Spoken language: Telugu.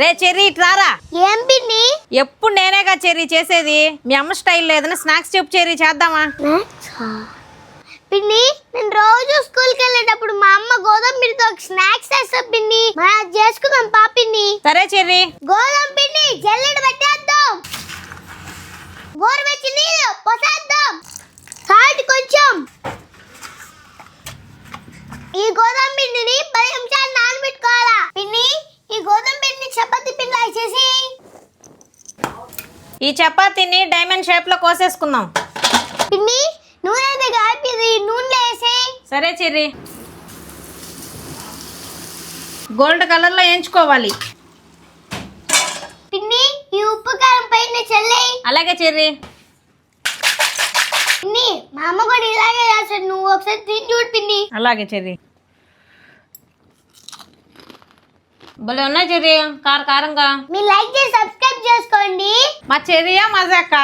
రే చెర్రీ ఇటు రారా. ఏం పిన్ని? ఎప్పుడు నేనేగా చెర్రీ చేసేది? మీ అమ్మ స్టైల్ లేదని స్నాక్స్ చెప్పు చెర్రీ చేద్దామా? పిన్ని నేను రోజు స్కూల్కి వెళ్ళేటప్పుడు మా అమ్మ గోధుమ పిండితో స్నాక్స్ తెస్తా పిన్ని. మనం చేసుకుందాం పా పిన్ని. సరే చెర్రీ. గోధుమ పిండి జల్లెడ పెట్టేద్దాం. గోరువెచ్చి నీళ్ళు పోసేద్దాం. సాల్ట్ కొంచెం. ఈ గోధుమ చపాతీ పిండి చేసి ఈ చపాతీని డైమండ్ షేప్లో కోసేసుకుందాం. పిన్ని నూనె ఆపిది నూనెలో వేసి సరే చెర్రీ. గోల్డ్ కలర్లో ఎంచుకోవాలి పిన్ని ఈ ఉప్పు కారం పైన చల్లే అలాగే చెర్రీ. పిన్ని మా అమ్మ కూడా ఇలాగే చేస్తాడు నువ్వు ఒకసారి తిని చూడు పిన్ని అలాగే చెర్రీ. భలే ఉన్నాయి చెర్రీ. కార కారంగా. మీరు లైక్ చేసి సబ్స్క్రైబ్ చేసుకోండి. మా చెర్రీయా మజాకా